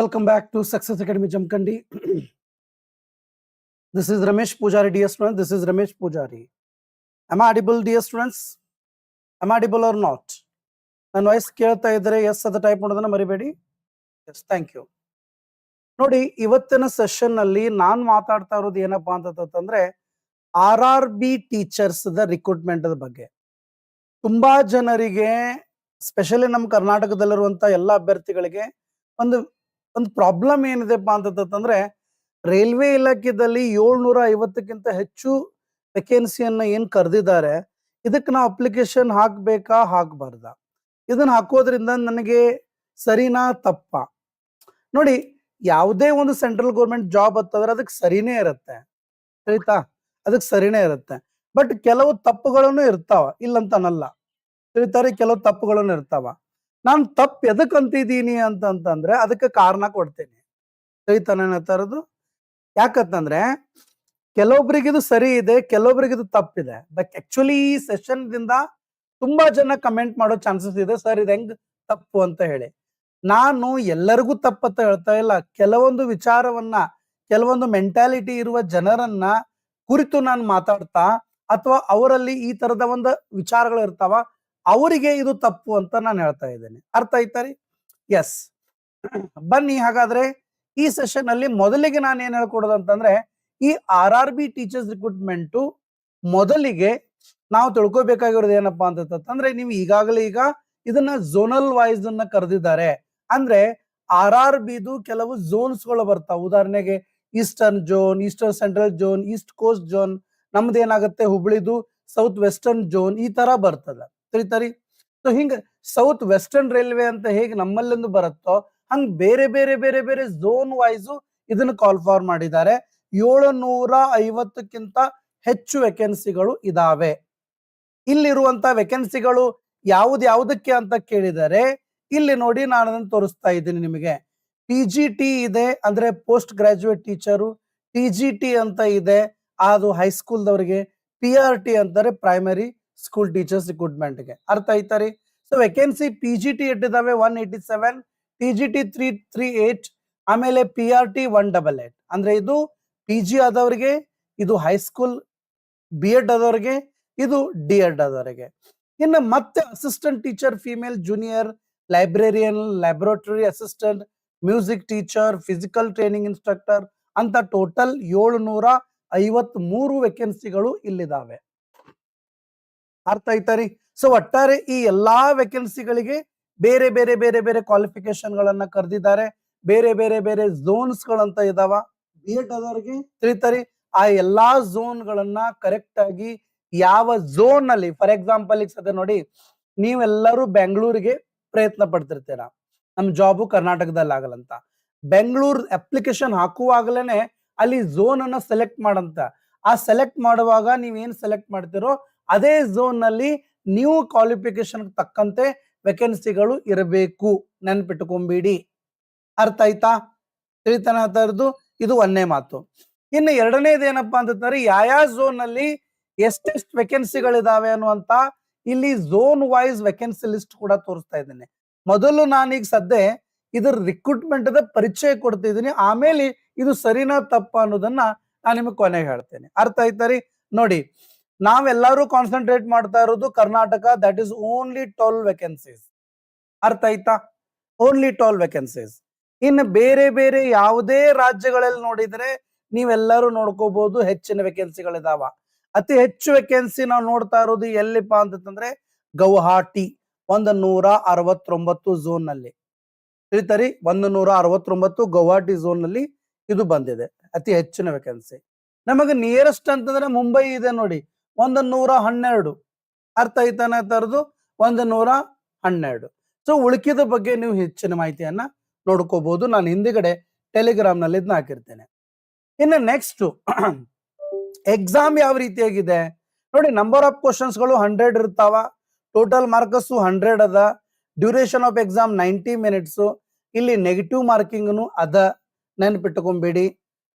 Welcome back to Success Academy Jamkandi. this is Ramesh Pujari, dear students. This is Ramesh Pujari. Am I audible, dear students? Am I audible or not? ನನ್ನ voice ಕೇಳ್ತಾ ಇದ್ರೆ S ಅಂತ type ಮಾಡೋದನ್ನ ಮರಿಬೇಡಿ yes thank you ನೋಡಿ ಇವತ್ತಿನ session ಅಲ್ಲಿ ನಾನ್ ಮಾತಾಡ್ತಾ ಇರೋದು ಏನಪ್ಪಾ ಅಂತಂದ್ರೆ ಆರ್ ಆರ್ ಬಿ ಟೀಚರ್ಸ್ ದ ರಿಕ್ರೂಟ್ಮೆಂಟ್ ಬಗ್ಗೆ ತುಂಬಾ ಜನರಿಗೆ ಸ್ಪೆಷಲಿ ನಮ್ಮ ಕರ್ನಾಟಕದಲ್ಲಿರುವಂತ ಎಲ್ಲ ಅಭ್ಯರ್ಥಿಗಳಿಗೆ ಒಂದು ಒಂದು ಪ್ರಾಬ್ಲಮ್ ಏನಿದೆಪ್ಪ ಅಂತಂದ್ರೆ ರೈಲ್ವೆ ಇಲಾಖೆದಲ್ಲಿ ಏಳ್ನೂರ ಐವತ್ತಕ್ಕಿಂತ ಹೆಚ್ಚು ವೆಕೆನ್ಸಿಯನ್ನ ಏನ್ ಕರೆದಿದ್ದಾರೆ, ಇದಕ್ಕೆ ನಾವು ಅಪ್ಲಿಕೇಶನ್ ಹಾಕ್ಬೇಕಾ, ಹಾಕ್ಬಾರ್ದ? ಇದನ್ನ ಹಾಕೋದ್ರಿಂದ ನನಗೆ ಸರಿನಾ, ತಪ್ಪ? ನೋಡಿ, ಯಾವುದೇ ಒಂದು ಸೆಂಟ್ರಲ್ ಗೌರ್ಮೆಂಟ್ ಜಾಬ್ ಹತ್ತಂದ್ರೆ ಅದಕ್ಕೆ ಸರಿನೇ ಇರುತ್ತೆ ತಿಳಿತಾ ಅದಕ್ಕೆ ಸರಿನೇ ಇರುತ್ತೆ. ಬಟ್ ಕೆಲವು ತಪ್ಪುಗಳನ್ನು ಇರ್ತಾವ ಇಲ್ಲಂತ ಅನ್ನಲ್ಲ ತಿಳಿತಾರೆ, ಕೆಲವು ತಪ್ಪುಗಳನ್ನು ಇರ್ತಾವ. ನಾನು ತಪ್ಪು ಎದಕ್ ಅಂತಿದ್ದೀನಿ ಅಂತಂತಂದ್ರೆ ಅದಕ್ಕೆ ಕಾರಣ ಕೊಡ್ತೇನೆ. ಚೈತನ್ಯನ ತರದು. ಯಾಕಂತಂದ್ರೆ ಕೆಲವೊಬ್ರಿಗೆ ಇದು ಸರಿ ಇದೆ, ಕೆಲವೊಬ್ರಿಗೆ ಇದು ತಪ್ಪಿದೆ ಬಟ್ ಆಕ್ಚುಲಿ ಈ ಸೆಷನ್ ದಿಂದ ತುಂಬಾ ಜನ ಕಮೆಂಟ್ ಮಾಡೋ ಚಾನ್ಸಸ್ ಇದೆ. ಸರ್, ಇದು ಹೆಂಗ್ ತಪ್ಪು ಅಂತ ಹೇಳಿ. ನಾನು ಎಲ್ಲರಿಗೂ ತಪ್ಪತ್ತ ಹೇಳ್ತಾ ಇಲ್ಲ. ಕೆಲವೊಂದು ವಿಚಾರವನ್ನ, ಕೆಲವೊಂದು ಮೆಂಟಾಲಿಟಿ ಇರುವ ಜನರನ್ನ ಕುರಿತು ನಾನು ಮಾತಾಡ್ತಾ ಅಥವಾ ಅವರಲ್ಲಿ ಈ ತರದ ಒಂದು ವಿಚಾರಗಳು ಇರ್ತಾವ ಅವರಿಗೆ ಇದು ತಪ್ಪು ಅಂತ ನಾನು ಹೇಳ್ತಾ ಇದ್ದೇನೆ. ಅರ್ಥ ಆಯ್ತಾರಿ ಎಸ್ ಬನ್ನಿ, ಹಾಗಾದ್ರೆ ಈ ಸೆಷನ್ ಅಲ್ಲಿ ಮೊದಲಿಗೆ ನಾನು ಏನ್ ಹೇಳ್ಕೊಡೋದು ಅಂತಂದ್ರೆ, ಈ R R B teachers recruitment ಮೊದಲಿಗೆ ನಾವು ತಿಳ್ಕೊಬೇಕಾಗಿರೋದು ಏನಪ್ಪಾ ಅಂತಂದ್ರೆ, ನೀವು ಈಗಾಗಲೇ ಈಗ ಇದನ್ನ ಝೋನಲ್ ವೈಸ್ ಅನ್ನ ಕರೆದಿದ್ದಾರೆ. ಅಂದ್ರೆ ಆರ್ ಆರ್ ಬಿದು ಕೆಲವು ಝೋನ್ಸ್ಗಳು ಬರ್ತಾವ. ಉದಾಹರಣೆಗೆ eastern zone eastern central zone east coast zone ನಮ್ದು ಏನಾಗುತ್ತೆ ಹುಬ್ಳಿದು ಸೌತ್ ವೆಸ್ಟರ್ನ್ ಝೋನ್ ಈ ತರ ಬರ್ತದ. ತಿಳಿತಾರಿ ಸೊ ಹಿಂಗ ಸೌತ್ ವೆಸ್ಟರ್ನ್ ರೈಲ್ವೆ ಅಂತ ಹೇಗೆ ನಮ್ಮಲ್ಲಿಂದ ಬರುತ್ತೋ, ಹಂಗ್ ಬೇರೆ ಬೇರೆ ಬೇರೆ ಬೇರೆ ಝೋನ್ ವೈಸ್ ಇದನ್ನ ಕಾಲ್ ಫಾರ್ ಮಾಡಿದ್ದಾರೆ. ಏಳು ನೂರ ಐವತ್ತಕ್ಕಿಂತ ಹೆಚ್ಚು ವೆಕೆನ್ಸಿಗಳು ಇದಾವೆ. ಇಲ್ಲಿರುವಂತ ವೆಕೆನ್ಸಿಗಳು ಯಾವ್ದು ಯಾವ್ದಕ್ಕೆ ಅಂತ ಕೇಳಿದರೆ, ಇಲ್ಲಿ ನೋಡಿ ನಾನು ಅದನ್ನ ತೋರಿಸ್ತಾ ಇದ್ದೀನಿ ನಿಮಗೆ. ಪಿ ಜಿ ಟಿ ಇದೆ ಅಂದ್ರೆ post graduate teacher P G T ಅಂತ ಇದೆ, ಅದು ಹೈಸ್ಕೂಲ್ದವರಿಗೆ ಪಿ ಆರ್ ಟಿ ಅಂತಾರೆ ಪ್ರೈಮರಿ ಸ್ಕೂಲ್ ಟೀಚರ್ಸ್ ರಿಕ್ರೂಟ್ಮೆಂಟ್ಗೆ ಅರ್ಥ ಆಯ್ತಾರಿ so vacancy P G T ಇಟ್ಟಿದ್ದಾವೆ one eighty seven P G T three three eight ಆಮೇಲೆ P R T one double eight ಅಂದ್ರೆ ಇದು ಪಿ ಜಿ ಆದವ್ರಿಗೆ, ಇದು ಹೈಸ್ಕೂಲ್ ಬಿ ಎಡ್ ಆದವ್ರಿಗೆ, ಇದು D Ed ಆದವರಿಗೆ. ಇನ್ನು ಮತ್ತೆ assistant teacher female junior librarian laboratory assistant music teacher physical training instructor ಅಂತ total ಏಳುನೂರ ಐವತ್ ಮೂರು ವೇಕೆನ್ಸಿಗಳು ಇಲ್ಲಿದಾವೆ ಅರ್ಥ ಆಯ್ತಾರಿ ಸೊ ಒಟ್ಟಾರೆ ಈ ಎಲ್ಲಾ ವೇಕೆನ್ಸಿಗಳಿಗೆ ಬೇರೆ ಬೇರೆ ಬೇರೆ ಬೇರೆ ಕ್ವಾಲಿಫಿಕೇಶನ್ ಗಳನ್ನ ಕರೆದಿದ್ದಾರೆ. ಬೇರೆ ಬೇರೆ ಬೇರೆ ಝೋನ್ಸ್ ಗಳಂತ ಇದಾವ. ಬಿ ಎಡ್ ಆದವ್ರಿಗೆ ತಿಳಿತಾರಿ ಆ ಎಲ್ಲಾ ಝೋನ್ ಗಳನ್ನ ಕರೆಕ್ಟ್ ಆಗಿ ಯಾವ ಝೋನ್ನಲ್ಲಿ ಫಾರ್ ಎಕ್ಸಾಂಪಲ್ ಈಗ ಸದ್ಯ ನೋಡಿ, ನೀವೆಲ್ಲರೂ ಬೆಂಗಳೂರಿಗೆ ಪ್ರಯತ್ನ ಪಡ್ತಿರ್ತೀರ? ನಮ್ ಜಾಬು ಕರ್ನಾಟಕದಲ್ಲಿ ಆಗಲ್ಲಂತ. ಬೆಂಗಳೂರು ಅಪ್ಲಿಕೇಶನ್ ಹಾಕುವಾಗಲೇನೆ ಅಲ್ಲಿ ಝೋನ್ ಅನ್ನ ಸೆಲೆಕ್ಟ್ ಮಾಡಂತ. ಆ ಸೆಲೆಕ್ಟ್ ಮಾಡುವಾಗ ನೀವ್ ಏನ್ ಸೆಲೆಕ್ಟ್ ಮಾಡ್ತಿರೋ ಅದೇ ಝೋನ್ನಲ್ಲಿ ನೀವು ಕ್ವಾಲಿಫಿಕೇಶನ್ ತಕ್ಕಂತೆ ವೇಕೆನ್ಸಿಗಳು ಇರಬೇಕು. ನೆನ್ಪಿಟ್ಕೊಂಬಿಡಿ. ಅರ್ಥ ಆಯ್ತಾ? ತಿಳಿತನ ತರದು ಇದು ಒಂದೇ ಮಾತು. ಇನ್ನು ಎರಡನೇದು ಏನಪ್ಪಾ ಅಂತಂದ್ರೆ ಯಾವ ಝೋನ್ನಲ್ಲಿ ಎಷ್ಟೆಷ್ಟು ವೇಕೆನ್ಸಿಗಳಿದಾವೆ ಅನ್ನುವಂತ ಇಲ್ಲಿ ಝೋನ್ ವೈಸ್ ವೇಕೆನ್ಸಿ ಲಿಸ್ಟ್ ಕೂಡ ತೋರಿಸ್ತಾ ಇದ್ದೇನೆ. ಮೊದಲು ನಾನೀಗ ಸದ್ಯ ಇದ್ರ ರಿಕ್ರೂಟ್ಮೆಂಟ್ ದ ಪರಿಚಯ ಕೊಡ್ತಿದ್ದೀನಿ. ಆಮೇಲೆ ಇದು ಸರಿನಾ ತಪ್ಪ ಅನ್ನೋದನ್ನ ನಾನು ನಿಮಗೆ ಕೊನೆಗೆ ಹೇಳ್ತೇನೆ. ಅರ್ಥ ಆಯ್ತಾರಿ ನೋಡಿ ನಾವೆಲ್ಲರೂ ಕಾನ್ಸಂಟ್ರೇಟ್ ಮಾಡ್ತಾ ಇರೋದು Karnataka that is only twelve vacancies ಅರ್ಥ ಆಯ್ತಾ? ಓನ್ಲಿ ಟ್ವೆಲ್ ವೇಕೆನ್ಸೀಸ್ ಇನ್ನು ಬೇರೆ ಬೇರೆ ಯಾವುದೇ ರಾಜ್ಯಗಳಲ್ಲಿ ನೋಡಿದ್ರೆ ನೀವೆಲ್ಲರೂ ನೋಡ್ಕೋಬಹುದು ಹೆಚ್ಚಿನ ವೇಕೆನ್ಸಿಗಳಿದಾವ ಅತಿ ಹೆಚ್ಚು ವೇಕೆನ್ಸಿ ನಾವು ನೋಡ್ತಾ ಇರೋದು ಎಲ್ಲಿಪ್ಪ ಅಂತಂದ್ರೆ ಗೌಹಾಟಿ ಒಂದ್ ನೂರ ಅರವತ್ತೊಂಬತ್ತು ಝೋನ್ನಲ್ಲಿ. ತಿಳಿತಾರಿ? ಒಂದು ನೂರ ಅರವತ್ತೊಂಬತ್ತು ಗೌಹಾಟಿ ಝೋನ್ನಲ್ಲಿ ಇದು ಬಂದಿದೆ, ಅತಿ ಹೆಚ್ಚಿನ ವೇಕೆನ್ಸಿ ನಮಗೆ ನಿಯರೆಸ್ಟ್ ಅಂತಂದ್ರೆ ಮುಂಬೈ ಇದೆ ನೋಡಿ. ಒಂದು ನೂರ ಹನ್ನೆರಡು ಅರ್ಥ ಐತನ ತರದು? ಒಂದು ನೂರ ಹನ್ನೆರಡು ಸೊ ಉಳಿಕಿದ ಬಗ್ಗೆ ನೀವು ಹೆಚ್ಚಿನ ಮಾಹಿತಿಯನ್ನ ನೋಡ್ಕೋಬಹುದು ನಾನು ಹಿಂದಿಗಡೆ ಟೆಲಿಗ್ರಾಮ್ನಲ್ಲಿ ಇದನ್ನ ಹಾಕಿರ್ತೇನೆ. ಇನ್ನು ನೆಕ್ಸ್ಟ್ ಎಕ್ಸಾಮ್ ಯಾವ ರೀತಿಯಾಗಿದೆ ನೋಡಿ ನಂಬರ್ ಆಫ್ ಕ್ವಶನ್ಸ್ಗಳು ಹಂಡ್ರೆಡ್ ಇರ್ತಾವ. ಟೋಟಲ್ ಮಾರ್ಕಸ್ ಹಂಡ್ರೆಡ್ ಅದ. Duration of exam ninety minutes ಇಲ್ಲಿ ನೆಗೆಟಿವ್ ಮಾರ್ಕಿಂಗ್ನು ಅದ. ನೆನ್ಪಿಟ್ಕೊಂಬೇಡಿ.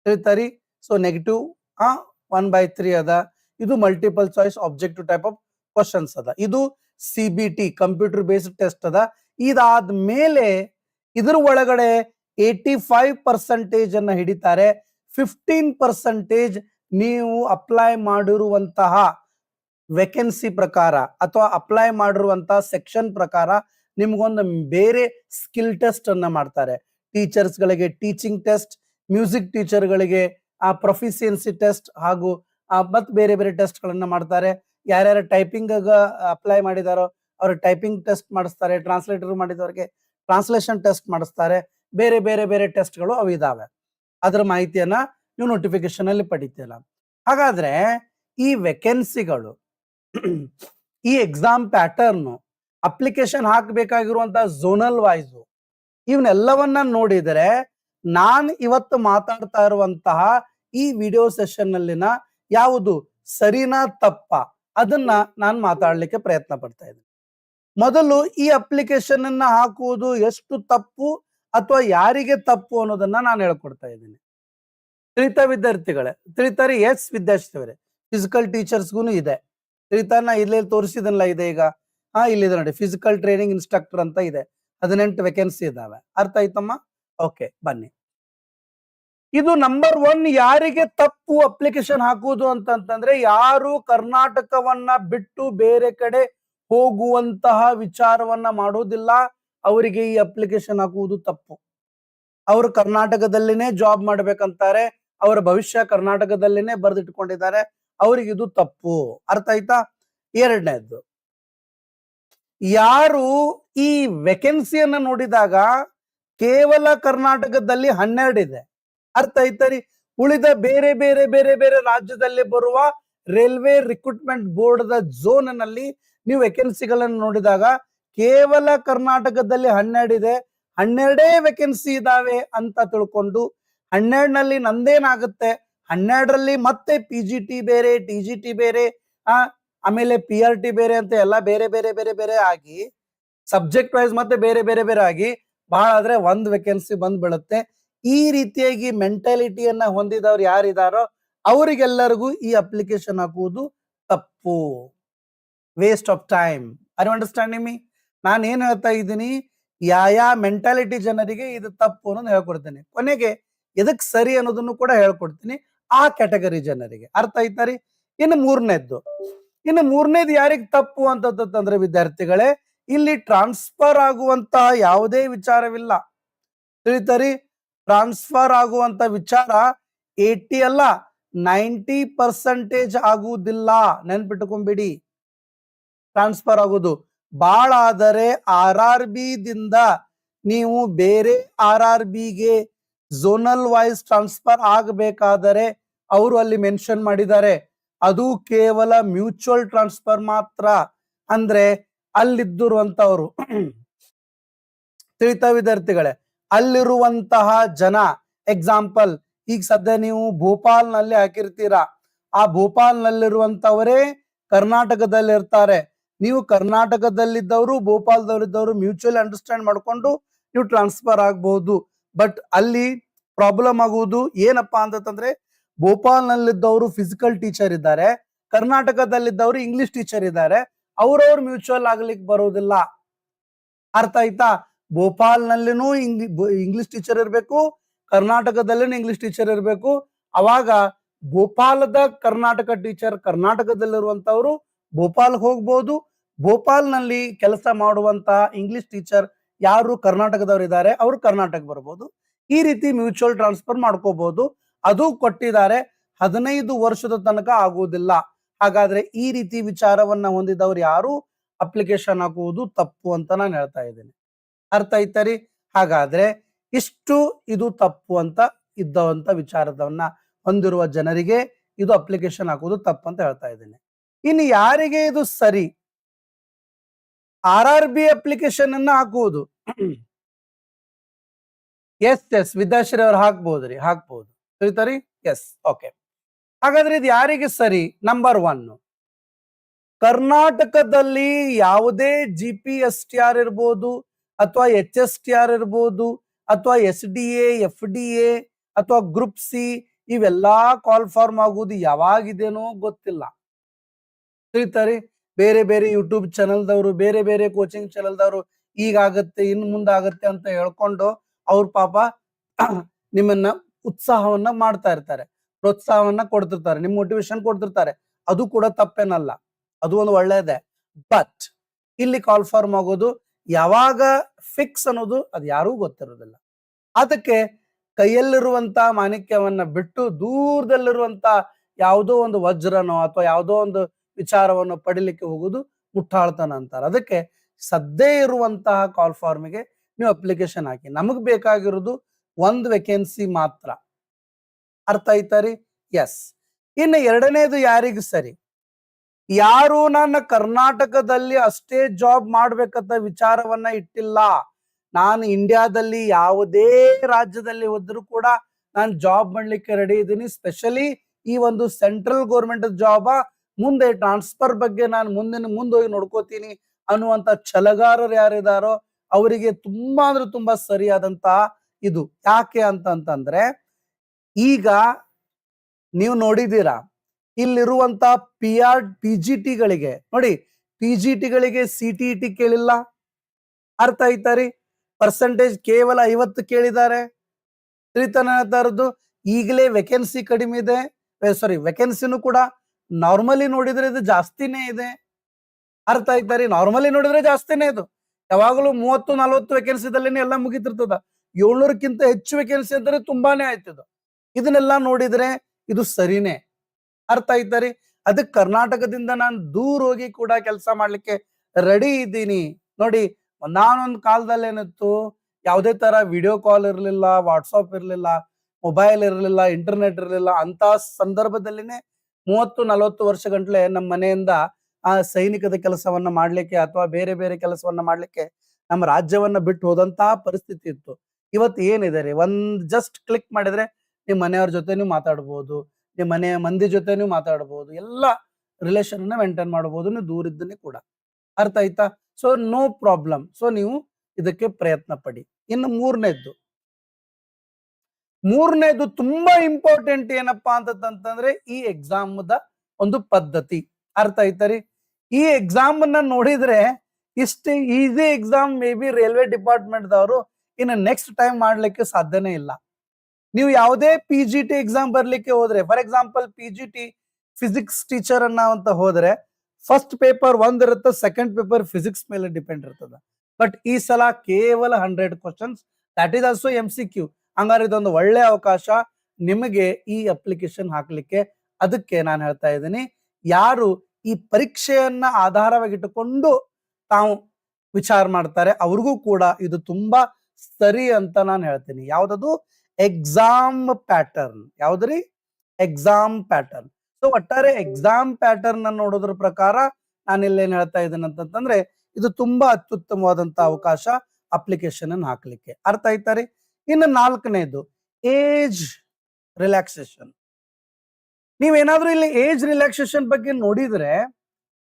ತಿಳಿತಾರಿ? So negative one by three ಅದ. ಇದು multiple choice objective type of questions ಅದ. ಇದು C B T computer based test ಅದ. ಇದಾದ ಮೇಲೆ ಇದರ ಒಳಗಡೆ ಏಟಿ ಫೈವ್ ಪರ್ಸೆಂಟೇಜ್ ಅನ್ನ ಹಿಡಿತಾರೆ. ಫಿಫ್ಟೀನ್ ಪರ್ಸೆಂಟೇಜ್ ನೀವು ಅಪ್ಲೈ ಮಾಡಿರುವಂತಹ ವೆಕೆನ್ಸಿ ಪ್ರಕಾರ ಅಥವಾ ಅಪ್ಲೈ ಮಾಡಿರುವಂತಹ ಸೆಕ್ಷನ್ ಪ್ರಕಾರ ನಿಮ್ಗೊಂದು ಬೇರೆ ಸ್ಕಿಲ್ ಟೆಸ್ಟ್ ಅನ್ನ ಮಾಡ್ತಾರೆ. ಟೀಚರ್ಸ್ ಗಳಿಗೆ ಟೀಚಿಂಗ್ ಟೆಸ್ಟ್ ಮ್ಯೂಸಿಕ್ ಟೀಚರ್ಗಳಿಗೆ ಆ ಪ್ರೊಫಿಸಿಯನ್ಸಿ ಟೆಸ್ಟ್ ಹಾಗೂ ಆ ಮತ್ ಬೇರೆ ಬೇರೆ ಟೆಸ್ಟ್ ಗಳನ್ನ ಮಾಡ್ತಾರೆ. ಯಾರ್ಯಾರು ಟೈಪಿಂಗ್ ಅಪ್ಲೈ ಮಾಡಿದಾರೋ ಅವ್ರ ಟೈಪಿಂಗ್ ಟೆಸ್ಟ್ ಮಾಡಿಸ್ತಾರೆ ಟ್ರಾನ್ಸ್ಲೇಟರ್ ಮಾಡಿದವ್ರಿಗೆ ಟ್ರಾನ್ಸ್ಲೇಷನ್ ಟೆಸ್ಟ್ ಮಾಡಿಸ್ತಾರೆ. ಬೇರೆ ಬೇರೆ ಬೇರೆ ಟೆಸ್ಟ್ಗಳು ಅವು ಇದಾವೆ. ಅದರ ಮಾಹಿತಿಯನ್ನ ನೀವು ನೋಟಿಫಿಕೇಶನ್ ಅಲ್ಲಿ ಪಡಿತೀರ ಹಾಗಾದ್ರೆ ಈ ವೆಕೆನ್ಸಿಗಳು ಈ ಎಕ್ಸಾಮ್ ಪ್ಯಾಟರ್ನು ಅಪ್ಲಿಕೇಶನ್ ಹಾಕಬೇಕಾಗಿರುವಂತಹ ಝೋನಲ್ ವೈಸು ಇವನ್ನೆಲ್ಲವನ್ನ ನೋಡಿದರೆ ನಾನ್ ಇವತ್ತು ಮಾತಾಡ್ತಾ ಇರುವಂತಹ ಈ ವಿಡಿಯೋ ಸೆಷನ್ ನಲ್ಲಿನ ಯಾವುದು ಸರಿನಾ ತಪ್ಪ? ಅದನ್ನ ನಾನು ಮಾತಾಡ್ಲಿಕ್ಕೆ ಪ್ರಯತ್ನ ಪಡ್ತಾ ಇದ್ದೀನಿ. ಮೊದಲು ಈ ಅಪ್ಲಿಕೇಶನ್ ಅನ್ನ ಹಾಕುವುದು ಎಷ್ಟು ತಪ್ಪು ಅಥವಾ ಯಾರಿಗೆ ತಪ್ಪು ಅನ್ನೋದನ್ನ ನಾನು ಹೇಳ್ಕೊಡ್ತಾ ಇದ್ದೀನಿ. ತಿಳಿತ ವಿದ್ಯಾರ್ಥಿಗಳೇ ತಿಳಿತಾರೆ ಎಸ್ ವಿದ್ಯಾರ್ಥಿಯವರೇ ಫಿಸಿಕಲ್ ಟೀಚರ್ಸ್ಗೂ ಇದೆ. ತಿಳಿತಾನ ಇಲ್ಲಿ ತೋರಿಸಿದನಲ್ಲ ಇದೆ ಈಗ ಹಾ, ಇಲ್ಲಿದೆ ನೋಡಿ ಫಿಸಿಕಲ್ ಟ್ರೈನಿಂಗ್ ಇನ್ಸ್ಟ್ರಕ್ಟರ್ ಅಂತ ಇದೆ. ಹದಿನೆಂಟು ವೇಕೆನ್ಸಿ ಇದಾವೆ. ಅರ್ಥ ಆಯ್ತಮ್ಮ? ಓಕೆ ಬನ್ನಿ. ಇದು ನಂಬರ್ ಒನ್ ಯಾರಿಗೆ ತಪ್ಪು ಅಪ್ಲಿಕೇಶನ್ ಹಾಕುವುದು ಅಂತಂತಂದ್ರೆ ಯಾರು ಕರ್ನಾಟಕವನ್ನ ಬಿಟ್ಟು ಬೇರೆ ಕಡೆ ಹೋಗುವಂತಹ ವಿಚಾರವನ್ನ ಮಾಡುವುದಿಲ್ಲ ಅವರಿಗೆ ಈ ಅಪ್ಲಿಕೇಶನ್ ಹಾಕುವುದು ತಪ್ಪು. ಅವರು ಕರ್ನಾಟಕದಲ್ಲಿನೇ ಜಾಬ್ ಮಾಡ್ಬೇಕಂತಾರೆ. ಅವರ ಭವಿಷ್ಯ ಕರ್ನಾಟಕದಲ್ಲಿನೇ ಬರೆದಿಟ್ಕೊಂಡಿದ್ದಾರೆ. ಅವ್ರಿಗೆ ಇದು ತಪ್ಪು. ಅರ್ಥ ಆಯ್ತಾ? ಎರಡನೇದ್ದು ಯಾರು ಈ ವೆಕೆನ್ಸಿಯನ್ನ ನೋಡಿದಾಗ ಕೇವಲ ಕರ್ನಾಟಕದಲ್ಲಿ ಹನ್ನೆರಡು ಇದೆ. ಅರ್ಥ ಐತರಿ ಉಳಿದ ಬೇರೆ ಬೇರೆ ಬೇರೆ ಬೇರೆ ರಾಜ್ಯದಲ್ಲಿ ಬರುವ ರೈಲ್ವೆ ರಿಕ್ರೂಟ್ಮೆಂಟ್ ಬೋರ್ಡ್ ಝೋನ್ನಲ್ಲಿ ನೀವು ವೆಕೆನ್ಸಿಗಳನ್ನು ನೋಡಿದಾಗ ಕೇವಲ ಕರ್ನಾಟಕದಲ್ಲಿ ಹನ್ನೆರಡು ಇದೆ, ಹನ್ನೆರಡೇ ವೆಕೆನ್ಸಿ ಇದಾವೆ ಅಂತ ತಿಳ್ಕೊಂಡು ಹನ್ನೆರಡನಲ್ಲಿ ನಂದೇನಾಗುತ್ತೆ? ಹನ್ನೆರಡರಲ್ಲಿ ಮತ್ತೆ ಪಿ ಜಿ ಟಿ ಬೇರೆ ಟಿ ಜಿ ಟಿ ಬೇರೆ, ಆ, ಆಮೇಲೆ ಪಿ ಆರ್ ಟಿ ಬೇರೆ ಅಂತ ಎಲ್ಲ ಬೇರೆ ಬೇರೆ ಬೇರೆ ಬೇರೆ ಆಗಿ ಸಬ್ಜೆಕ್ಟ್ ವೈಸ್ ಮತ್ತೆ ಬೇರೆ ಬೇರೆ ಬೇರೆ ಆಗಿ ಬಹಳ ಆದ್ರೆ ಒಂದ್ ವೆಕೆನ್ಸಿ ಬಂದ್ ಬೀಳುತ್ತೆ. ಈ ರೀತಿಯಾಗಿ ಮೆಂಟಾಲಿಟಿಯನ್ನ ಹೊಂದಿದವ್ರು ಯಾರಿದಾರೋ ಅವರಿಗೆಲ್ಲರಿಗೂ ಈ ಅಪ್ಲಿಕೇಶನ್ ಹಾಕುವುದು ತಪ್ಪು. Waste of time I understanding me ನಾನು ಏನ್ ಹೇಳ್ತಾ ಇದ್ದೀನಿ? ಯಾ ಯಾ ಮೆಂಟಾಲಿಟಿ ಜನರಿಗೆ ಇದು ತಪ್ಪು ಅನ್ನೋದು ಹೇಳ್ಕೊಡ್ತೇನೆ. ಕೊನೆಗೆ ಎದಕ್ ಸರಿ ಅನ್ನೋದನ್ನು ಕೂಡ ಹೇಳ್ಕೊಡ್ತೀನಿ. ಆ ಕ್ಯಾಟಗರಿ ಜನರಿಗೆ. ಅರ್ಥ ಆಯ್ತಾರಿ ಇನ್ನು ಮೂರನೇದ್ದು. ಇನ್ನು ಮೂರನೇದು ಯಾರಿಗೆ ತಪ್ಪು ಅಂತಂದ್ರೆ ವಿದ್ಯಾರ್ಥಿಗಳೇ, ಇಲ್ಲಿ ಟ್ರಾನ್ಸ್ಫರ್ ಆಗುವಂತಹ ಯಾವುದೇ ವಿಚಾರವಿಲ್ಲ. ತಿಳಿತರಿ ಟ್ರಾನ್ಸ್ಫರ್ ಆಗುವಂತ ವಿಚಾರ ಏಟಿ ಅಲ್ಲ ನೈಂಟಿ ಪರ್ಸೆಂಟೇಜ್ ಆಗುವುದಿಲ್ಲ. ನೆನ್ಪಿಟ್ಕೊಂಬಿಡಿ. ಟ್ರಾನ್ಸ್ಫರ್ ಆಗುದು ಬಾಳ ಆದರೆ ಆರ್ ಆರ್ ಬಿ ದಿಂದ ನೀವು ಬೇರೆ ಆರ್ ಆರ್ ಬಿಗೆ ಝೋನಲ್ ವೈಸ್ ಟ್ರಾನ್ಸ್ಫರ್ ಆಗಬೇಕಾದರೆ ಅವರು ಅಲ್ಲಿ ಮೆನ್ಷನ್ ಮಾಡಿದ್ದಾರೆ. ಅದು ಕೇವಲ ಮ್ಯೂಚುವಲ್ ಟ್ರಾನ್ಸ್ಫರ್ ಮಾತ್ರ. ಅಂದ್ರೆ ಅಲ್ಲಿದ್ದಿರುವಂತವ್ರು ತಿಳಿತ ವಿದ್ಯಾರ್ಥಿಗಳೇ ಅಲ್ಲಿರುವಂತಹ ಜನ ಎಕ್ಸಾಂಪಲ್ ಈಗ ಸದ್ಯ ನೀವು ಭೋಪಾಲ್ನಲ್ಲಿ ಹಾಕಿರ್ತೀರಾ, ಆ ಭೋಪಾಲ್ ನಲ್ಲಿರುವಂತವರೇ ಕರ್ನಾಟಕದಲ್ಲಿ ಇರ್ತಾರೆ ನೀವು ಕರ್ನಾಟಕದಲ್ಲಿದ್ದವರು, ಭೋಪಾಲ್ದವರಿದ್ದವರು ಮ್ಯೂಚುವಲ್ ಅಂಡರ್ಸ್ಟ್ಯಾಂಡ್ ಮಾಡ್ಕೊಂಡು ನೀವು ಟ್ರಾನ್ಸ್ಫರ್ ಆಗಬಹುದು ಬಟ್ ಅಲ್ಲಿ ಪ್ರಾಬ್ಲಮ್ ಆಗುವುದು ಏನಪ್ಪಾ ಅಂತಂದ್ರೆ ಭೋಪಾಲ್ ನಲ್ಲಿದ್ದವರು ಫಿಸಿಕಲ್ ಟೀಚರ್ ಇದ್ದಾರೆ, ಕರ್ನಾಟಕದಲ್ಲಿದ್ದವರು ಇಂಗ್ಲಿಷ್ ಟೀಚರ್ ಇದ್ದಾರೆ, ಅವ್ರವ್ರು ಮ್ಯೂಚುವಲ್ ಆಗ್ಲಿಕ್ಕೆ ಬರೋದಿಲ್ಲ. ಅರ್ಥ ಆಯ್ತಾ? ಭೋಪಾಲ್ ನಲ್ಲಿನೂ ಇಂಗ್ಲಿಷ್ ಟೀಚರ್ ಇರಬೇಕು, ಕರ್ನಾಟಕದಲ್ಲಿನೂ ಇಂಗ್ಲಿಷ್ ಟೀಚರ್ ಇರಬೇಕು. ಅವಾಗ ಭೋಪಾಲದ ಕರ್ನಾಟಕ ಟೀಚರ್ ಕರ್ನಾಟಕದಲ್ಲಿರುವಂತವ್ರು ಭೋಪಾಲ್ ಹೋಗ್ಬೋದು. ಭೋಪಾಲ್ನಲ್ಲಿ ಕೆಲಸ ಮಾಡುವಂತಹ ಇಂಗ್ಲಿಷ್ ಟೀಚರ್ ಯಾರು ಕರ್ನಾಟಕದವ್ರು ಇದ್ದಾರೆ, ಅವರು ಕರ್ನಾಟಕ ಬರ್ಬೋದು. ಈ ರೀತಿ ಮ್ಯೂಚುವಲ್ ಟ್ರಾನ್ಸ್ಫರ್ ಮಾಡ್ಕೋಬಹುದು ಅದು ಕೊಟ್ಟಿದ್ದಾರೆ. ಹದಿನೈದು ವರ್ಷದ ತನಕ ಆಗುವುದಿಲ್ಲ. ಹಾಗಾದ್ರೆ ಈ ರೀತಿ ವಿಚಾರವನ್ನ ಹೊಂದಿದವರು ಯಾರು? ಅಪ್ಲಿಕೇಶನ್ ಹಾಕುವುದು ತಪ್ಪು ಅಂತ ನಾನು ಹೇಳ್ತಾ ಇದ್ದೇನೆ. ಅರ್ಥ ಐತರಿ ಹಾಗಾದ್ರೆ ಇಷ್ಟು ಇದು ತಪ್ಪು ಅಂತ ಇದ್ದವಂತ ವಿಚಾರವನ್ನ ಹೊಂದಿರುವ ಜನರಿಗೆ ಇದು ಅಪ್ಲಿಕೇಶನ್ ಹಾಕುವುದು ತಪ್ಪು ಅಂತ ಹೇಳ್ತಾ ಇದ್ದೇನೆ. ಇನ್ನು ಯಾರಿಗೆ ಇದು ಸರಿ? ಆರ್ ಆರ್ ಬಿ ಅಪ್ಲಿಕೇಶನ್ ಅನ್ನ ಹಾಕುವುದು. ಎಸ್ ಎಸ್ ವಿದ್ಯಾಶ್ರೀ ಅವ್ರು ಹಾಕ್ಬಹುದ್ರಿ ಹಾಕ್ಬಹುದು ತಿಳಿತಾರಿ ಎಸ್ ಓಕೆ ಹಾಗಾದ್ರೆ ಇದು ಯಾರಿಗೆ ಸರಿ? ನಂಬರ್ ಒನ್ ಕರ್ನಾಟಕದಲ್ಲಿ ಯಾವುದೇ G P S T R ಇರ್ಬೋದು ಅಥವಾ ಎಚ್ ಎಸ್ ಟಿ ಆರ್ ಇರ್ಬೋದು, ಅಥವಾ S D A, F D A, ಅಥವಾ ಗ್ರೂಪ್ ಸಿ, ಇವೆಲ್ಲಾ ಕಾಲ್ ಫಾರ್ಮ್ ಆಗುವುದು ಯಾವಾಗಿದೇನೋ ಗೊತ್ತಿಲ್ಲ. ತಿಳಿತಾರೆ ಬೇರೆ ಬೇರೆ ಯೂಟ್ಯೂಬ್ ಚಾನಲ್ದವರು ಬೇರೆ ಬೇರೆ ಕೋಚಿಂಗ್ ಚಾನಲ್ದವರು ಈಗ ಇನ್ನು ಇನ್ ಮುಂದಾಗತ್ತೆ ಅಂತ ಹೇಳ್ಕೊಂಡು ಅವ್ರ ಪಾಪ ನಿಮ್ಮನ್ನ ಉತ್ಸಾಹವನ್ನ ಮಾಡ್ತಾ ಇರ್ತಾರೆ, ಪ್ರೋತ್ಸಾಹವನ್ನ ಕೊಡ್ತಿರ್ತಾರೆ, ನಿಮ್ ಮೋಟಿವೇಶನ್ ಕೊಡ್ತಿರ್ತಾರೆ. ಅದು ಕೂಡ ತಪ್ಪೇನಲ್ಲ, ಅದು ಒಂದು ಒಳ್ಳೇದೇ. ಬಟ್ ಇಲ್ಲಿ ಕಾಲ್ ಫಾರ್ಮ್ ಆಗೋದು ಯಾವಾಗ ಫಿಕ್ಸ್ ಅನ್ನೋದು ಅದು ಯಾರಿಗೂ ಗೊತ್ತಿರೋದಿಲ್ಲ. ಅದಕ್ಕೆ ಕೈಯಲ್ಲಿರುವಂತ ಮಾಣಿಕ್ಯವನ್ನ ಬಿಟ್ಟು ದೂರದಲ್ಲಿರುವಂತ ಯಾವುದೋ ಒಂದು ವಜ್ರನೋ ಅಥವಾ ಯಾವುದೋ ಒಂದು ವಿಚಾರವನ್ನು ಪಡಿಲಿಕ್ಕೆ ಹೋಗುದು ಮುಟ್ಟಾಳ್ತನ ಅಂತಾರೆ. ಅದಕ್ಕೆ ಸದ್ದೇ ಇರುವಂತಹ ಕಾಲ್ ಫಾರ್ಮಿಗೆ ನೀವು ಅಪ್ಲಿಕೇಶನ್ ಹಾಕಿ. ನಮಗ್ ಬೇಕಾಗಿರೋದು ಒಂದು ವೇಕೆನ್ಸಿ ಮಾತ್ರ. ಅರ್ಥ ಆಯ್ತಾರಿ ಎಸ್ ಇನ್ನು ಎರಡನೇದು ಯಾರಿಗೂ ಸರಿ? ಯಾರು ನನ್ನ ಕರ್ನಾಟಕದಲ್ಲಿ ಅಷ್ಟೇ ಜಾಬ್ ಮಾಡ್ಬೇಕಂತ ವಿಚಾರವನ್ನ ಇಟ್ಟಿಲ್ಲ. ನಾನು ಇಂಡಿಯಾದಲ್ಲಿ ಯಾವುದೇ ರಾಜ್ಯದಲ್ಲಿ ಹೋದ್ರು ಕೂಡ ನಾನು ಜಾಬ್ ಮಾಡ್ಲಿಕ್ಕೆ ರೆಡಿ ಇದ್ದೀನಿ. ಸ್ಪೆಷಲಿ ಈ ಒಂದು ಸೆಂಟ್ರಲ್ ಗೌರ್ಮೆಂಟ್ ಜಾಬ್ ಮುಂದೆ ಟ್ರಾನ್ಸ್ಫರ್ ಬಗ್ಗೆ ನಾನು ಮುಂದಿನ, ಮುಂದೋಗಿ ನೋಡ್ಕೋತೀನಿ ಅನ್ನುವಂತ ಛಲಗಾರರು ಯಾರಿದಾರೋ ಅವರಿಗೆ ತುಂಬಾ ಅಂದ್ರೆ ತುಂಬಾ ಸರಿಯಾದಂತ ಇದು. ಯಾಕೆ ಅಂತಂತಂದ್ರೆ ಈಗ ನೀವು ನೋಡಿದೀರಾ ಇಲ್ಲಿರುವಂತ ಪಿ ಆರ್ ಪಿ ಜಿ ಟಿಗಳಿಗೆ ನೋಡಿ ಪಿ ಜಿ ಟಿಗಳಿಗೆ ಸಿ ಟಿ ಟಿ ಕೇಳಿಲ್ಲ. ಅರ್ಥ ಆಯ್ತಾರಿ ಪರ್ಸೆಂಟೇಜ್ ಕೇವಲ ಐವತ್ತು ಕೇಳಿದ್ದಾರೆ. ತರದ್ದು ಈಗಲೇ ವೆಕೆನ್ಸಿ ಕಡಿಮೆ ಇದೆ. ಸಾರಿ ವೆಕೆನ್ಸಿನೂ ಕೂಡ ನಾರ್ಮಲಿ ನೋಡಿದ್ರೆ ಇದು ಜಾಸ್ತಿನೇ ಇದೆ. ಅರ್ಥ ಆಯ್ತಾರಿ ನಾರ್ಮಲಿ ನೋಡಿದ್ರೆ ಜಾಸ್ತಿನೇ ಇದು. ಯಾವಾಗಲೂ ಮೂವತ್ತು, ನಲವತ್ತು ವೆಕೆನ್ಸಿದಲ್ಲೇನೆ ಎಲ್ಲ ಮುಗಿತಿರ್ತದ. ಏಳ್ನೂರಕ್ಕಿಂತ ಹೆಚ್ಚು ವೆಕೆನ್ಸಿ ಅಂದ್ರೆ ತುಂಬಾನೇ ಆಯ್ತದ ಇದನ್ನೆಲ್ಲ ನೋಡಿದ್ರೆ ಇದು ಸರಿನೇ. ಅರ್ಥ ಆಯ್ತಾರಿ ಅದಕ್ಕೆ ಕರ್ನಾಟಕದಿಂದ ನಾನು ದೂರ ಹೋಗಿ ಕೂಡ ಕೆಲಸ ಮಾಡ್ಲಿಕ್ಕೆ ರೆಡಿ ಇದ್ದೀನಿ. ನೋಡಿ, ನಾನೊಂದು ಕಾಲದಲ್ಲಿ ಏನಿತ್ತು, ಯಾವುದೇ ತರ ವಿಡಿಯೋ ಕಾಲ್ ಇರಲಿಲ್ಲ ವಾಟ್ಸಪ್ ಇರಲಿಲ್ಲ ಮೊಬೈಲ್ ಇರಲಿಲ್ಲ ಇಂಟರ್ನೆಟ್ ಇರಲಿಲ್ಲ ಅಂತ ಸಂದರ್ಭದಲ್ಲಿನೇ ಮೂವತ್ತು, ನಲವತ್ತು ವರ್ಷ ಗಂಟ್ಲೆ ನಮ್ಮ ಮನೆಯಿಂದ ಆ ಸೈನಿಕದ ಕೆಲಸವನ್ನ ಮಾಡ್ಲಿಕ್ಕೆ ಅಥವಾ ಬೇರೆ ಬೇರೆ ಕೆಲಸವನ್ನ ಮಾಡ್ಲಿಕ್ಕೆ ನಮ್ಮ ರಾಜ್ಯವನ್ನ ಬಿಟ್ಟು ಹೋದಂತಹ ಪರಿಸ್ಥಿತಿ ಇತ್ತು. ಇವತ್ತು ಏನಿದೆ ರೀ? ಒಂದ್ ಜಸ್ಟ್ ಕ್ಲಿಕ್ ಮಾಡಿದ್ರೆ ನಿಮ್ ಮನೆಯವ್ರ ಜೊತೆ ನೀವು ಮಾತಾಡ್ಬೋದು. ನಿಮ್ ಮನೆ ಮಂದಿ ಜೊತೆ ನೀವು ಮಾತಾಡ್ಬೋದು, ಎಲ್ಲ ರಿಲೇಷನ್ ಮೇಂಟೈನ್ ಮಾಡಬಹುದು ನೀವು ದೂರ ಇದ್ದನೆ ಕೂಡ. ಅರ್ಥ ಆಯ್ತಾ? ಸೊ ನೋ ಪ್ರಾಬ್ಲಮ್ ಸೊ ನೀವು ಇದಕ್ಕೆ ಪ್ರಯತ್ನ ಪಡಿ. ಇನ್ನು ಮೂರನೇದ್ದು. ಮೂರನೇದು ತುಂಬಾ ಇಂಪಾರ್ಟೆಂಟ್ ಏನಪ್ಪಾ ಅಂತಂತಂದ್ರೆ ಈ ಎಕ್ಸಾಮ್ ದ ಒಂದು ಪದ್ಧತಿ. ಅರ್ಥ ಆಯ್ತಾರಿ ಈ ಎಕ್ಸಾಮ್ ಅನ್ನ ನೋಡಿದ್ರೆ ಇಷ್ಟ easy exam maybe railway department ದವರು ಇನ್ನು ನೆಕ್ಸ್ಟ್ ಟೈಮ್ ಮಾಡ್ಲಿಕ್ಕೆ ಸಾಧ್ಯನೇ ಇಲ್ಲ. ನೀವು ಯಾವುದೇ ಪಿ ಜಿ ಟಿ ಎಕ್ಸಾಮ್ ಬರ್ಲಿಕ್ಕೆ ಹೋದ್ರೆ for example P G T physics teacher ಅನ್ನ ಅಂತ ಹೋದ್ರೆ ಫಸ್ಟ್ ಪೇಪರ್ ಒಂದ್ ಇರುತ್ತೆ ಸೆಕೆಂಡ್ ಪೇಪರ್ ಫಿಸಿಕ್ಸ್ ಮೇಲೆ ಡಿಪೆಂಡ್ ಇರ್ತದ. ಬಟ್ ಈ ಸಲ ಕೇವಲ hundred questions that is also M C Q ಹಂಗಾರೆ ಇದೊಂದು ಒಳ್ಳೆ ಅವಕಾಶ, ನಿಮಗೆ ಈ ಅಪ್ಲಿಕೇಶನ್ ಹಾಕ್ಲಿಕ್ಕೆ. ಅದಕ್ಕೆ ನಾನು ಹೇಳ್ತಾ ಇದ್ದೀನಿ, ಯಾರು ಈ ಪರೀಕ್ಷೆಯನ್ನ ಆಧಾರವಾಗಿಟ್ಟುಕೊಂಡು ತಾವು ವಿಚಾರ ಮಾಡ್ತಾರೆ, ಅವ್ರಿಗೂ ಕೂಡ ಇದು ತುಂಬಾ ಸರಿ ಅಂತ ನಾನು ಹೇಳ್ತೀನಿ. ಯಾವ್ದದು? Exam pattern. ಯಾವ್ದ್ರಿ? Exam pattern. So, ಒಟ್ಟಾರೆ ಎಕ್ಸಾಮ್ ಪ್ಯಾಟರ್ನ್ ಅನ್ನು ನೋಡೋದ್ರ ಪ್ರಕಾರ ನಾನು ಏನ್ ಹೇಳ್ತಾ ಇದ್ದೇನೆ ಅಂತಂದ್ರೆ ಇದು ತುಂಬಾ ಅತ್ಯುತ್ತಮವಾದಂತ ಅವಕಾಶ ಅಪ್ಲಿಕೇಶನ್ ಅನ್ನು ಹಾಕ್ಲಿಕ್ಕೆ. ಅರ್ಥ ಆಯ್ತಾರೆ ಇನ್ನು ನಾಲ್ಕನೇದು, ಏಜ್ ರಿಲ್ಯಾಕ್ಸೇಷನ್. ನೀವೇನಾದ್ರೂ ಇಲ್ಲಿ ಏಜ್ ರಿಲ್ಯಾಕ್ಸೇಷನ್ ಬಗ್ಗೆ ನೋಡಿದ್ರೆ,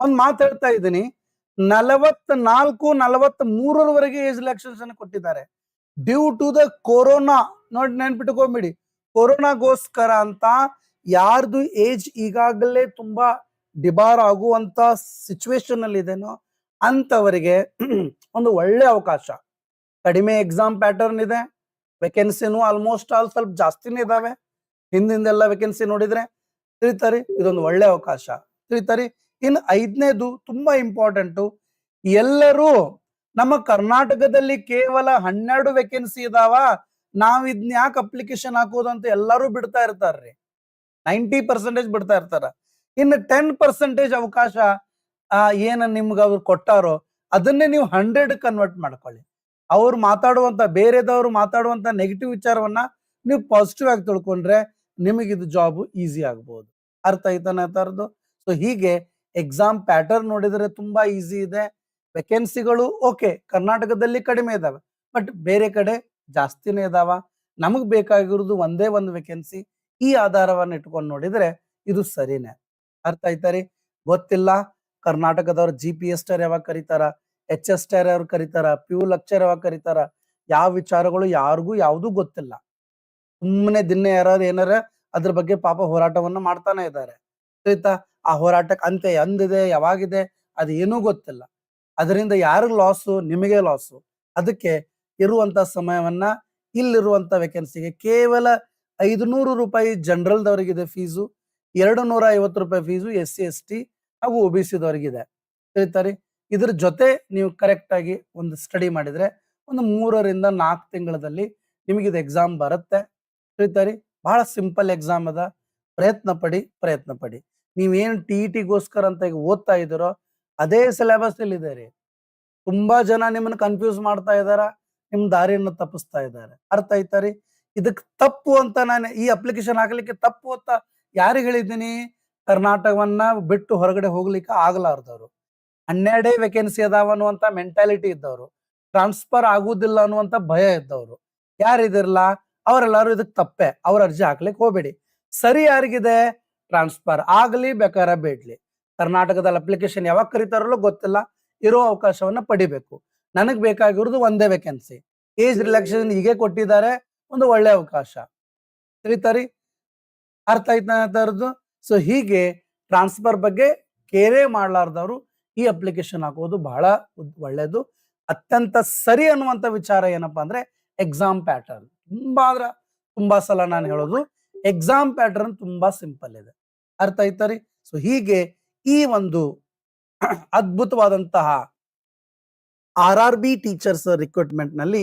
ಒಂದು ಹೇಳ್ತಾ ಇದ್ದೀನಿ. ನಲವತ್ ನಾಲ್ಕು ನಲವತ್ ಮೂರರವರೆಗೆ ಏಜ್ ರಿಲ್ಯಾಕ್ಸೇಷನ್ ಕೊಟ್ಟಿದ್ದಾರೆ. Due to the corona. ನೋಡಿ ನೆನ್ಪಿಟ್ಕೊಂಬಿಡಿ ಕೊರೋನಾಗೋಸ್ಕರ ಅಂತ ಯಾರ್ದು ಏಜ್ ಈಗಾಗಲೇ ತುಂಬಾ ಡಿಬಾರ್ ಆಗುವಂತ ಸಿಚುವೇಶನ್ ಅಲ್ಲಿ ಇದೆನೋ ಅಂತವರಿಗೆ ಒಂದು ಒಳ್ಳೆ ಅವಕಾಶ. ಕಡಿಮೆ ಎಕ್ಸಾಮ್ ಪ್ಯಾಟರ್ನ್ ಇದೆ. ವೆಕೆನ್ಸಿನೂ ಆಲ್ಮೋಸ್ಟ್ ಆಲ್ ಸ್ವಲ್ಪ ಜಾಸ್ತಿನೇ ಇದಾವೆ. ಹಿಂದಿಂದೆಲ್ಲ ವೇಕೆನ್ಸಿ ನೋಡಿದ್ರೆ ತಿಳಿತಾರಿ, ಇದೊಂದು ಒಳ್ಳೆ ಅವಕಾಶ. ತಿಳಿತಾರಿ ಇನ್ ಐದನೇದು ತುಂಬಾ ಇಂಪಾರ್ಟೆಂಟು ಎಲ್ಲರೂ ನಮ್ಮ ಕರ್ನಾಟಕದಲ್ಲಿ ಕೇವಲ ಹನ್ನೆರಡು ವೇಕೆನ್ಸಿ ಇದಾವ? ನಾವ್ ಇದನ್ನ ಯಾಕೆ ಅಪ್ಲಿಕೇಶನ್ ಹಾಕೋದು ಅಂತ ಎಲ್ಲರೂ ಬಿಡ್ತಾ ಇರ್ತಾರ್ರಿ. ನೈಂಟಿ ಪರ್ಸೆಂಟೇಜ್ ಬಿಡ್ತಾ ಇರ್ತಾರ. ಇನ್ನು ಟೆನ್ ಪರ್ಸೆಂಟೇಜ್ ಅವಕಾಶ ಏನ ನಿಮ್ಗೆ ಅವ್ರು ಕೊಟ್ಟಾರೋ, ಅದನ್ನೇ ನೀವು ಹಂಡ್ರೆಡ್ ಕನ್ವರ್ಟ್ ಮಾಡ್ಕೊಳ್ಳಿ. ಅವ್ರು ಮಾತಾಡುವಂತ, ಬೇರೆದವ್ರು ಮಾತಾಡುವಂತ ನೆಗೆಟಿವ್ ವಿಚಾರವನ್ನ ನೀವು ಪಾಸಿಟಿವ್ ಆಗಿ ತಿಳ್ಕೊಂಡ್ರೆ ನಿಮಗೆ ಇದು ಜಾಬ್ ಈಸಿ ಆಗ್ಬೋದು. ಅರ್ಥ ಆಯ್ತಾನೆ ತರದು? ಸೊ ಹೀಗೆ ಎಕ್ಸಾಮ್ ಪ್ಯಾಟರ್ನ್ ನೋಡಿದ್ರೆ ತುಂಬಾ ಈಸಿ ಇದೆ. ವೆಕೆನ್ಸಿಗಳು ಓಕೆ ಕರ್ನಾಟಕದಲ್ಲಿ ಕಡಿಮೆ ಇದಾವೆ. ಬಟ್ ಬೇರೆ ಕಡೆ ಜಾಸ್ತಿನೇ ಇದಾವ. ನಮಗ್ ಬೇಕಾಗಿರೋದು ಒಂದೇ ಒಂದು ವೇಕೆನ್ಸಿ ಈ ಆಧಾರವನ್ನ ಇಟ್ಕೊಂಡು ನೋಡಿದ್ರೆ ಇದು ಸರಿನೇ. ಅರ್ಥ ಆಯ್ತಾರಿ ಗೊತ್ತಿಲ್ಲ. ಕರ್ನಾಟಕದವ್ರು ಜಿ ಪಿ ಎಸ್ ಟರ್ ಯಾವಾಗ ಕರೀತಾರ? ಎಚ್ ಎಸ್ ಟರ್ ಯಾರು ಕರೀತಾರ? ಪ್ಯೂ ಲೆಕ್ಚರ್ ಯಾವಾಗ ಕರೀತಾರ? ಯಾವ ವಿಚಾರಗಳು ಯಾರಿಗೂ ಯಾವ್ದು ಗೊತ್ತಿಲ್ಲ. ಸುಮ್ಮನೆ ದಿನ ಯಾರು ಏನಾರ ಅದ್ರ ಬಗ್ಗೆ ಪಾಪ ಹೋರಾಟವನ್ನ ಮಾಡ್ತಾನೆ ಇದ್ದಾರೆ. ಆಯ್ತಾ? ಆ ಹೋರಾಟಕ್ಕೆ ಅಂತೆ ಎಂದಿದೆ? ಯಾವಾಗಿದೆ? ಅದೇನೂ ಗೊತ್ತಿಲ್ಲ. ಅದರಿಂದ ಯಾರಿಗ ಲಾಸು ನಿಮಗೆ ಲಾಸು ಅದಕ್ಕೆ ಇರುವಂತ ಸಮಯವನ್ನ ಇಲ್ಲಿರುವಂತ ವೇಕೆನ್ಸಿಗೆ ಕೇವಲ ಐದುನೂರು ರೂಪಾಯಿ ಜನರಲ್ದವರಿಗಿದೆ ಫೀಸು ಎರಡು ನೂರ ಐವತ್ತು ರೂಪಾಯಿ fees S C S T ಹಾಗೂ ಒ ಬಿ ಸಿದವರಿಗಿದೆ ತಿಳಿತಾರೆ ಇದ್ರ ಜೊತೆ ನೀವು ಕರೆಕ್ಟ್ ಆಗಿ ಒಂದು ಸ್ಟಡಿ ಮಾಡಿದ್ರೆ ಒಂದು ಮೂರರಿಂದ ನಾಲ್ಕು ತಿಂಗಳಲ್ಲಿ ನಿಮಗೆ ಇದು ಎಕ್ಸಾಮ್ ಬರುತ್ತೆ. ತಿಳಿತಾರೆ ಬಹಳ ಸಿಂಪಲ್ ಎಕ್ಸಾಮ್ ಅದ. ಪ್ರಯತ್ನ ಪಡಿ ಪ್ರಯತ್ನ ಪಡಿ. ನೀವೇನು ಟಿ ಇ ಟಿಗೋಸ್ಕರ ಅಂತ ಈಗ ಓದ್ತಾ ಇದ್ದೀರೋ, ಅದೇ ಸಿಲೆಬಸ್ ಇದೆ ರೀ. ತುಂಬಾ ಜನ ನಿಮ್ಮನ್ನ ಕನ್ಫ್ಯೂಸ್ ಮಾಡ್ತಾ ಇದಾರ ನಿಮ್ ದಾರಿಯನ್ನು ತಪ್ಪಿಸ್ತಾ ಇದ್ದಾರೆ. ಅರ್ಥ ಆಯ್ತಾ ರೀ? ಇದಕ್ ತಪ್ಪು ಅಂತ ನಾನು ಈ ಅಪ್ಲಿಕೇಶನ್ ಹಾಕ್ಲಿಕ್ಕೆ ತಪ್ಪು ಅಂತ ಯಾರಿಗೆ ಹೇಳಿದ್ದೀನಿ? ಕರ್ನಾಟಕವನ್ನ ಬಿಟ್ಟು ಹೊರಗಡೆ ಹೋಗ್ಲಿಕ್ಕೆ ಆಗ್ಲಾರ್ದವ್ರು. ಹನ್ನೆರಡೇ ವೇಕೆನ್ಸಿ ಅದಾವ ಅನ್ನುವಂತ ಮೆಂಟಾಲಿಟಿ ಇದ್ದವರು. ಟ್ರಾನ್ಸ್ಫರ್ ಆಗುದಿಲ್ಲ ಅನ್ನುವಂತ ಭಯ ಇದ್ದವರು. ಯಾರಿದಿರಲ್ಲ ಅವರೆಲ್ಲರೂ ಇದಕ್ ತಪ್ಪೆ. ಅವ್ರ ಅರ್ಜಿ ಹಾಕ್ಲಿಕ್ಕೆ ಹೋಗ್ಬೇಡಿ. ಸರಿ ಯಾರಿಗಿದೆ? ಟ್ರಾನ್ಸ್ಫರ್ ಆಗ್ಲಿ ಬೇಕಾರ ಬೇಡ್ಲಿ. ಕರ್ನಾಟಕದಲ್ಲಿ ಅಪ್ಲಿಕೇಶನ್ ಯಾವಾಗ ಕರೀತಾರಲ್ಲೋ ಗೊತ್ತಿಲ್ಲ. ಇರೋ ಅವಕಾಶವನ್ನ ಪಡಿಬೇಕು. ನನಗ್ ಬೇಕಾಗಿರೋದು ಒಂದೇ ವೇಕೆನ್ಸಿ ಏಜ್ ರಿಲ್ಯಾಕ್ಸೇಷನ್ ಹೀಗೆ ಕೊಟ್ಟಿದ್ದಾರೆ, ಒಂದು ಒಳ್ಳೆ ಅವಕಾಶ. ತಿಳಿತಾರಿ ಅರ್ಥ ಆಯ್ತಾ ಸೊ ಹೀಗೆ ಟ್ರಾನ್ಸ್ಫರ್ ಬಗ್ಗೆ ಕೇರೆ ಮಾಡಲಾರ್ದವ್ರು ಈ ಅಪ್ಲಿಕೇಶನ್ ಹಾಕೋದು ಬಹಳ ಒಳ್ಳೇದು. ಅತ್ಯಂತ ಸರಿ ಅನ್ನುವಂಥ ವಿಚಾರ ಏನಪ್ಪಾ ಅಂದ್ರೆ ಎಕ್ಸಾಮ್ ಪ್ಯಾಟರ್ನ್ ತುಂಬಾ ಅಂದ್ರ ತುಂಬಾ ಸಲ ನಾನು ಹೇಳೋದು ಎಕ್ಸಾಮ್ ಪ್ಯಾಟರ್ನ್ ತುಂಬಾ ಸಿಂಪಲ್ ಇದೆ. ಅರ್ಥ ಆಯ್ತಾ ರೀ ಸೊ ಹೀಗೆ ಈ ಒಂದು ಅದ್ಭುತವಾದಂತಹ ಆರ್ ಆರ್ ಬಿ ಟೀಚರ್ಸ್ ರಿಕ್ರೂಟ್ಮೆಂಟ್ನಲ್ಲಿ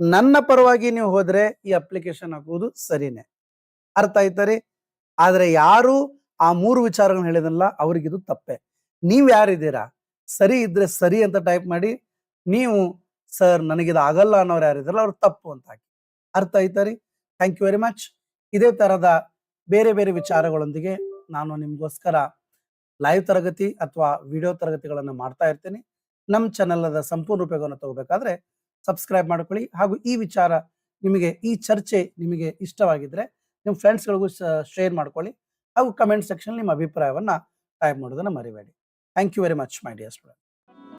ನನ್ನ ಪರವಾಗಿ ನೀವು ಹೋದ್ರೆ ಈ ಅಪ್ಲಿಕೇಶನ್ ಹಾಕುವುದು ಸರಿನೇ. ಅರ್ಥ ಆಯ್ತಾರೆ? ಆದ್ರೆ ಯಾರು ಆ ಮೂರು ವಿಚಾರಗಳನ್ನ ಹೇಳಿದಲ್ಲ ಅವ್ರಿಗಿದು ತಪ್ಪೆ. ನೀವು ಯಾರಿದ್ದೀರಾ? ಸರಿ ಇದ್ರೆ ಸರಿ ಅಂತ ಟೈಪ್ ಮಾಡಿ ನೀವು, ಸರ್, ನನಗಿದು ಆಗಲ್ಲ ಅನ್ನೋರು ಯಾರಿದ್ರಲ್ಲ ಅವ್ರು ತಪ್ಪು ಅಂತ ಹಾಕಿ. ಅರ್ಥ ಆಯ್ತಾರಿ? Thank you very much. ಇದೇ ತರದ ಬೇರೆ ಬೇರೆ ವಿಚಾರಗಳೊಂದಿಗೆ ನಾನು ನಿಮ್ಗೋಸ್ಕರ ಲೈವ್ ತರಗತಿ ಅಥವಾ ವಿಡಿಯೋ ತರಗತಿಗಳನ್ನು ಮಾಡ್ತಾ ಇರ್ತೀನಿ. ನಮ್ಮ ಅದ ಸಂಪೂರ್ಣ ಉಪಯೋಗವನ್ನು ತಗೋಬೇಕಾದ್ರೆ ಸಬ್ಸ್ಕ್ರೈಬ್ ಮಾಡ್ಕೊಳ್ಳಿ. ಹಾಗೂ ಈ ವಿಚಾರ ನಿಮಗೆ, ಈ ಚರ್ಚೆ ನಿಮಗೆ ಇಷ್ಟವಾಗಿದ್ರೆ ನಿಮ್ಮ ಫ್ರೆಂಡ್ಸ್ಗಳಿಗೂ ಶೇರ್ ಮಾಡ್ಕೊಳ್ಳಿ. ಹಾಗೂ ಕಮೆಂಟ್ ಸೆಕ್ಷನ್ ನಿಮ್ಮ ಅಭಿಪ್ರಾಯವನ್ನ ಟೈಪ್ ಮಾಡೋದನ್ನ ಮರಿಬೇಡಿ. Thank you very much my dear student